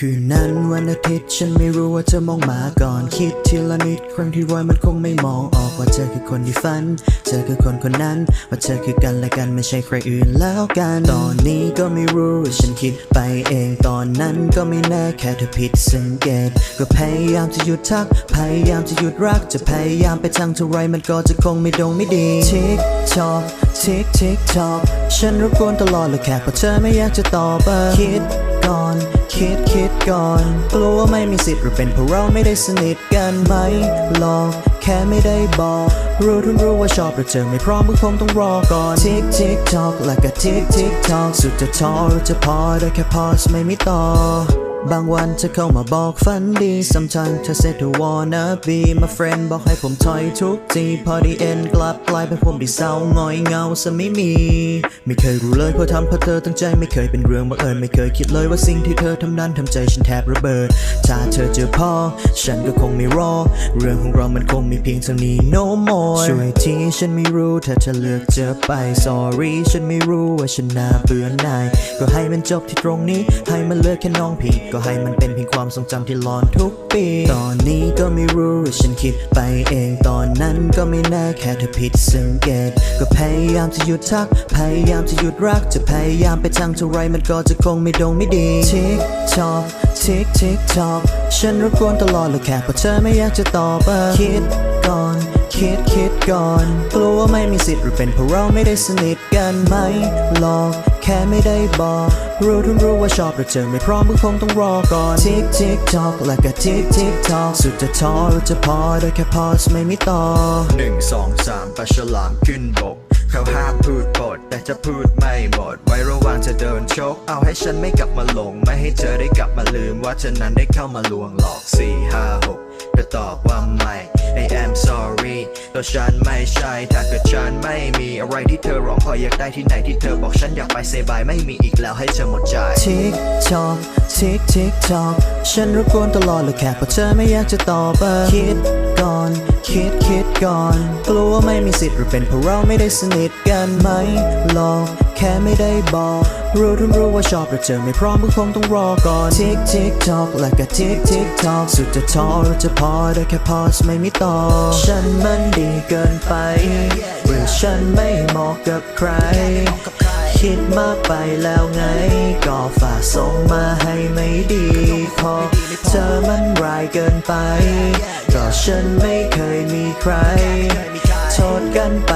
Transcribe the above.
คืนนั้นวันอาทิตย์ฉันไม่รู้ว่าเธอมองมาก่อนคิดทีละนิดครั้งที่ร้อยมันคงไม่มองออกว่าเธอคือคนที่ฝัน เธอคือคนคนนั้น ว่าเธอคือกันและกันไม่ใช่ใครอื่นแล้วกัน ตอนนี้ก็ไม่รู้ฉันคิดไปเองตอนนั้นก็ไม่แน่แค่เธอผิดสังเกต ก็พยายามจะหยุดทัก พยายามจะหยุดรัก จะพยายามไปทางเท่าไรมันก็จะคงไม่ดงไม่ดีทิกทอกทิกทิกทอกฉันรบกวนตลอดเลยแค่เพราะเธอไม่อยากจะตอบคิดก่อน คิดคิดก่อน กลัวว่าไม่มีสิทธิ์หรือเป็นเพราะเราไม่ได้สนิทกันไหมหลอกแค่ไม่ได้บอก รู้ทุนรู้ว่าชอบแต่เธอไม่พร้อมก็คงต้องรอก่อนทิกทิกทอกแล้วก็ทิกทิกทอกสุดจะท้อหรือจะพอได้แค่พอสไม่มีต่อ บางวันเธอเข้ามาบอกฝันดี sometimes เธอ said to wanna be my friend บอกให้ผมถอยทุกทีพอดีเอ็นกลับกลายเป็นผมที่เศร้าหงอยเงาซะไม่มี ไม่เคยรู้เลยเพราะทำเพราะเธอตั้งใจไม่เคยเป็นเรื่องบังเอิญไม่เคยคิดเลยว่าสิ่งที่เธอทำนั้นทำใจฉันแทบระเบิด ถ้าเธอเจอพ่อ ฉันก็คงไม่รอ เรื่องของเรามันคงมีเพียงเท่านี้ no more ช่วยทีฉันไม่รู้ถ้าเธอเลือกจะไป sorry ฉันไม่รู้ว่าฉันน่าเบื่อหน่ายก็ให้มันจบที่ตรงนี้ให้มันเลือกแค่น้องพี่ก็ให้มันเป็นเพียงความทรงจำที่หลอนทุกปี ตอนนี้ก็ไม่รู้ว่าฉันคิดไปเอง ตอนนั้นก็ไม่แน่แค่เธอผิดสังเกต ก็พยายามจะหยุดทัก พยายามจะหยุดรัก จะพยายามไปทางเท่าไรมันก็จะคงไม่ดงไม่ดีทิกทอกทิกทิกทอกฉันรบกวนตลอดเลยแค่เพราะเธอไม่อยากจะตอบคิดก่อน คิดคิดก่อน กลัวว่าไม่มีสิทธิ์หรือเป็นเพราะเราไม่ได้สนิทกันไหมหลอกแค่ไม่ได้บอกรู้ทุนรู้ว่าชอบแต่เธอไม่พร้อมก็คงต้องรอก่อนทิกทิกทอกแล้วก็ทิกทิกทอกสุดจะท้อหรือจะพอได้แค่พอสไม่มีต่อหนึ่งสองสามปลาฉลามขึ้นบกเขาห้ามพูดบทแต่จะพูดไม่หมด ไว้ระว่างจะเดินชก เอาให้ฉันไม่กลับมาหลง ไม่ให้เธอได้กลับมาลืมว่าเธอนั้นได้เข้ามาลวงหลอกสี่ห้าหก เธอตอบว่าไม่ I am sorry ตัวฉันไม่ใช่ ถ้าเกิดฉันไม่มีอะไรที่เธอร้องขออยากได้ที่ไหนที่เธอบอกฉันอยากไปเซบายไม่มีอีกแล้วให้เธอหมดใจ ทิกทอกทิกทิกทอกฉันรบกวนตลอดเลยแค่เพราะเธอไม่อยากจะตอบอะคิดก่อน คิดคิดก่อน กลัวว่าไม่มีสิทธิ์หรือเป็นเพราะเราไม่ได้สนิทกันไหมลอกแค่ไม่ได้บอก รู้ทุนรู้ว่าชอบแต่เธอไม่พร้อมก็คงต้องรอก่อนทิกทิกทอกแล้วก็ทิกทิกทอกสุดจะท้อหรือจะพอได้แค่พอสไม่มีต่อ ฉันมันดีเกินไปหรือฉันไม่เหมาะกับใคร คิดมากไปแล้วไง ก็ฝากส่งมาให้ไม่ดีพอเธอมันร้ายเกินไป ก็ฉันไม่เคยมีใคร โทษกันไป